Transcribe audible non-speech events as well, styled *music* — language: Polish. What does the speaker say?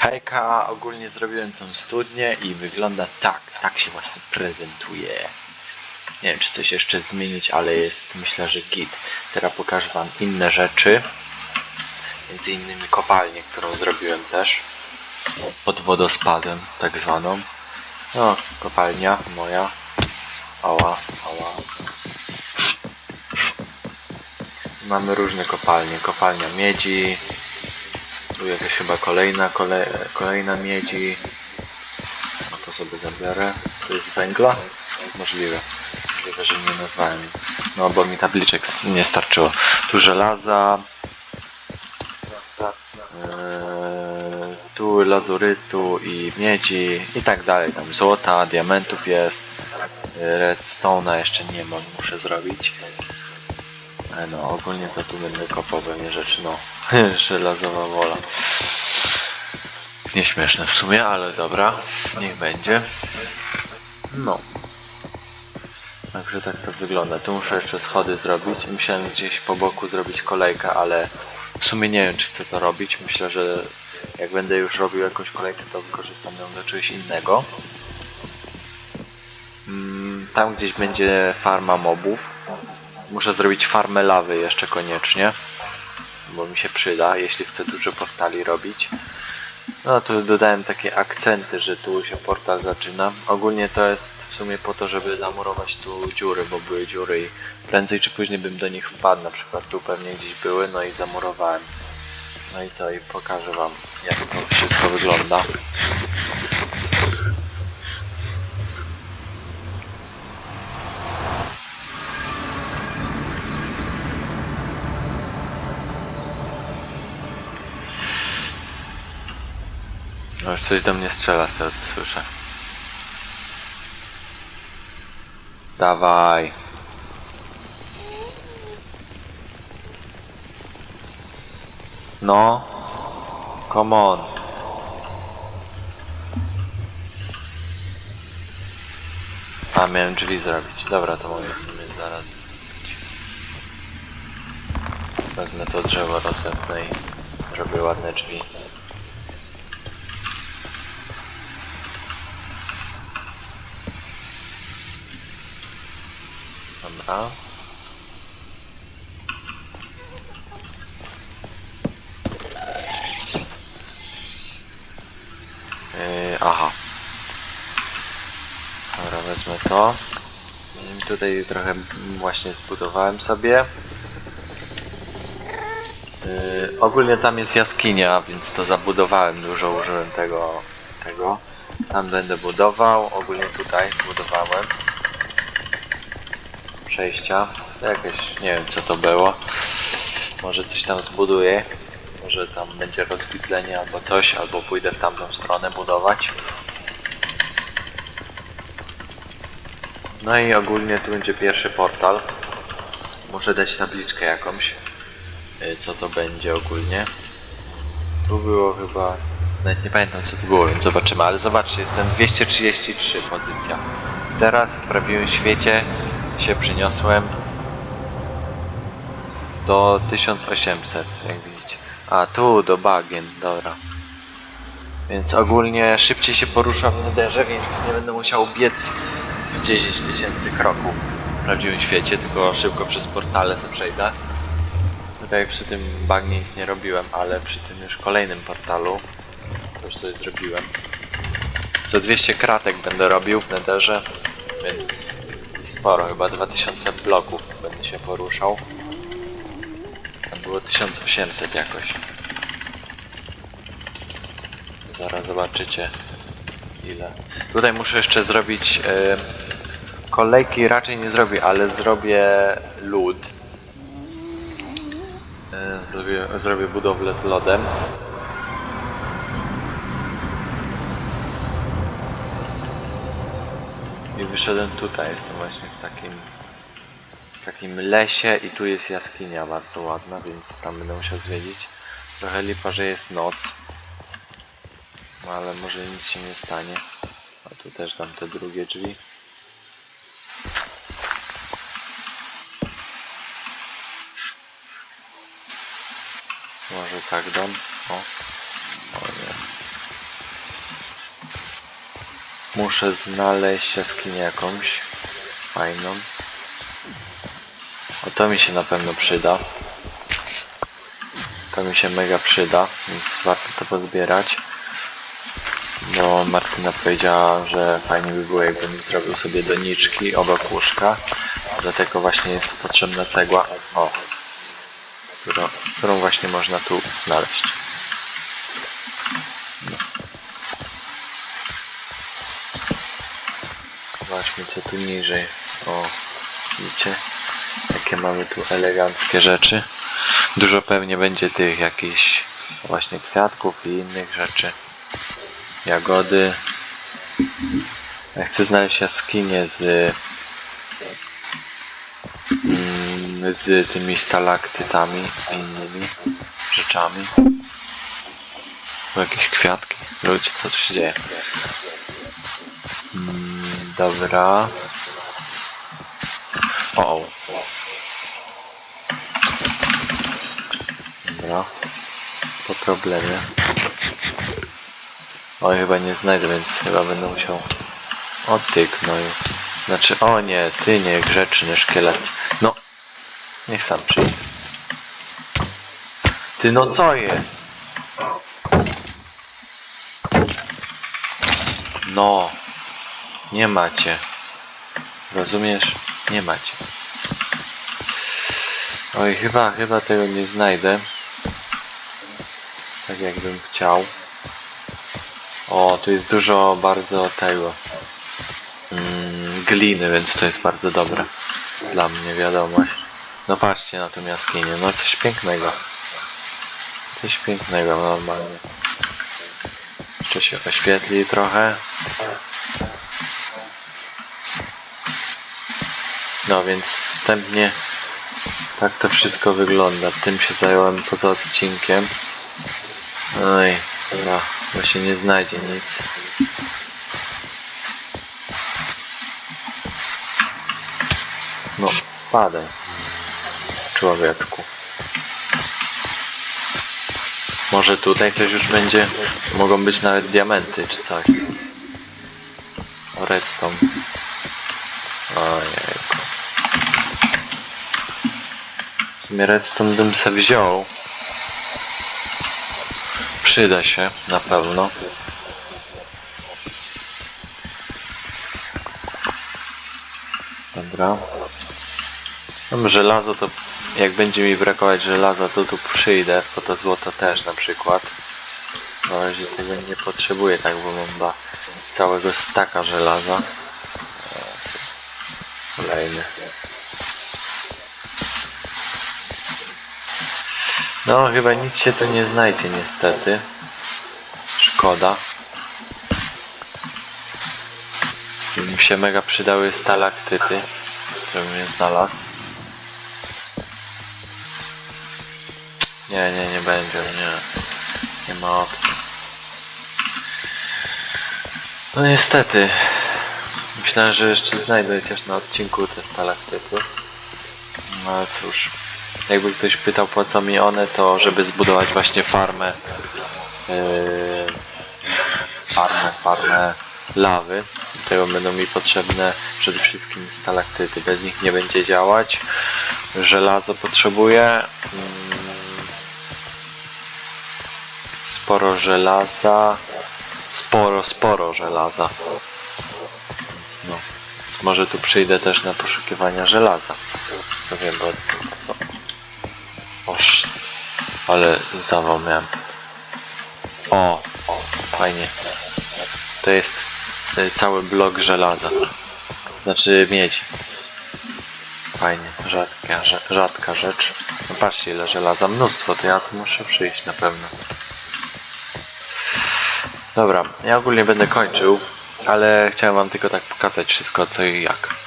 Hejka, ogólnie zrobiłem tą studnię i wygląda tak, tak się właśnie prezentuje. Nie wiem, czy coś jeszcze zmienić, ale jest myślę, że git. Teraz pokażę wam inne rzeczy. Między innymi kopalnię, którą zrobiłem też. Pod wodospadem, tak zwaną. No, kopalnia moja. Ała, ała. Mamy różne kopalnie. Kopalnia miedzi. Tu jakaś chyba kolejna, kole, kolejna miedzi. No to sobie zabiorę. To jest węgla? Możliwe. Możliwe, że nie nazwałem. No bo mi tabliczek nie starczyło. Tu żelaza. Eee, tu lazurytu i miedzi i tak dalej. Tam złota, diamentów jest. Redstone'a jeszcze nie mam, muszę zrobić. E, No, ogólnie to tu będę kopał pewnie rzeczy, no. *laughs* Żelazowa wola. Nieśmieszne w sumie, ale dobra, niech będzie. No. Także tak to wygląda. Tu muszę jeszcze schody zrobić. Musiałem gdzieś po boku zrobić kolejkę, ale w sumie nie wiem, czy chcę to robić. Myślę, że jak będę już robił jakąś kolejkę, to wykorzystam ją do czegoś innego. Mm, Tam gdzieś będzie farma mobów. Muszę zrobić farmę lawy jeszcze koniecznie, bo mi się przyda, jeśli chcę dużo portali robić. No tu dodałem takie akcenty, że tu się portal zaczyna. Ogólnie to jest w sumie po to, żeby zamurować tu dziury, bo były dziury i prędzej czy później bym do nich wpadł. Na przykład tu pewnie gdzieś były, no i zamurowałem. No i co, i pokażę wam jak to wszystko wygląda. Już coś do mnie strzela z tego co słyszę. Dawaj. No. Come on. A, miałem drzwi zrobić. Dobra, to mogę w sumie zaraz. Wezmę to drzewo rozsępne i zrobię ładne drzwi. Yy, aha. Dobra, wezmę to. I tutaj trochę właśnie zbudowałem sobie. Yy, ogólnie tam jest jaskinia, więc to zabudowałem dużo, użyłem tego, tego. Tam będę budował, ogólnie tutaj zbudowałem przejścia. Jakieś, nie wiem co to było. Może coś tam zbuduję. Może tam będzie rozwidlenie albo coś, albo pójdę w tamtą stronę budować. No i ogólnie tu będzie pierwszy portal. Muszę dać tabliczkę jakąś. y, Co to będzie ogólnie. Tu było chyba... Nawet nie pamiętam co to było, więc zobaczymy. Ale zobaczcie, jestem 233 pozycja. Teraz w prawdziwym świecie się przyniosłem do 1800, jak widzicie. A, tu do bagien, dobra. Więc ogólnie szybciej się poruszam w nederze, więc nie będę musiał biec 10 tysięcy kroków w prawdziwym świecie, tylko szybko przez portale sobie przejdę. Tutaj przy tym bagnie nic nie robiłem, ale przy tym już kolejnym portalu to już coś zrobiłem. Co 200 kratek będę robił w nederze, więc sporo, chyba 2000 bloków będę się poruszał. Tam było 1800 jakoś. Zaraz zobaczycie ile. Tutaj muszę jeszcze zrobić e, kolejki raczej nie zrobię, ale zrobię lód. E, zrobię, zrobię budowlę z lodem. I wyszedłem tutaj, jestem właśnie w takim w takim lesie i tu jest jaskinia bardzo ładna, więc tam będę musiał zwiedzić. Trochę lipa, że jest noc. No ale może nic się nie stanie. A tu też dam te drugie drzwi. Może tak dam. O. O nie. Muszę znaleźć jaskinię jakąś fajną. O to mi się na pewno przyda. To mi się mega przyda, więc warto to pozbierać. Bo Martyna powiedziała, że fajnie by było jakbym zrobił sobie doniczki obok łóżka. Do tego właśnie jest potrzebna cegła. O, którą, którą właśnie można tu znaleźć. Zobaczmy co tu niżej. O, widzicie? Jakie mamy tu eleganckie rzeczy. Dużo pewnie będzie tych jakichś właśnie kwiatków i innych rzeczy. Jagody. Ja chcę znaleźć jaskinię z mm, z tymi stalaktytami i innymi rzeczami. Jakieś kwiatki. Ludzie, co tu się dzieje? Dobra. O. Dobra. Po problemie. Oj, chyba nie znajdę, więc chyba będę musiał... O ty gnoju. Znaczy, o nie, ty nie grzeczny szkielet. No. Niech sam przyjdzie. Ty no co jest? No. Nie macie. Rozumiesz? Nie macie. Oj, chyba, chyba tego nie znajdę. Tak jakbym chciał. O, tu jest dużo bardzo tego mm, gliny, więc to jest bardzo dobre. Dla mnie wiadomość. No patrzcie na tą jaskinię, no coś pięknego. Coś pięknego normalnie. Jeszcze się oświetli trochę. No więc wstępnie tak to wszystko wygląda. Tym się zająłem poza odcinkiem. Oj, no, bo się nie znajdzie nic. No, spadaj. Człowieczku. Może tutaj coś już będzie. Mogą być nawet diamenty czy coś. Redstone. Ojejku. Sumie redstone bym se wziął. Przyda się, na pewno. Dobra. Mam żelazo, to jak będzie mi brakować żelaza, to tu przyjdę, po to złoto też na przykład. Na razie tego nie potrzebuję, tak, bo mam chyba całego staka żelaza. Kolejny. No, chyba nic się tu nie znajdzie niestety. Szkoda. Mi się mega przydały stalaktyty, które bym je znalazł. Nie, nie, nie będzie, nie. Nie ma opcji. No niestety. Myślałem, że jeszcze znajdę chociaż na odcinku te stalaktyty. No ale cóż. Jakby ktoś pytał po co mi one, to żeby zbudować właśnie farmę. Yy, farmę, farmę lawy. Tego będą mi potrzebne przede wszystkim stalaktyty. Bez nich nie będzie działać. Żelazo potrzebuję. Mm, Sporo żelaza. Sporo, sporo żelaza. Więc no. Więc może tu przyjdę też na poszukiwania żelaza. To wiem, bo ale zawał miałem. O, o, fajnie. To jest y, cały blok żelaza. Znaczy miedzi. Fajnie, rzadka, rzadka rzecz. No patrzcie ile żelaza, mnóstwo, to ja tu muszę przyjść na pewno. Dobra, ja ogólnie będę kończył, ale chciałem wam tylko tak pokazać wszystko co i jak.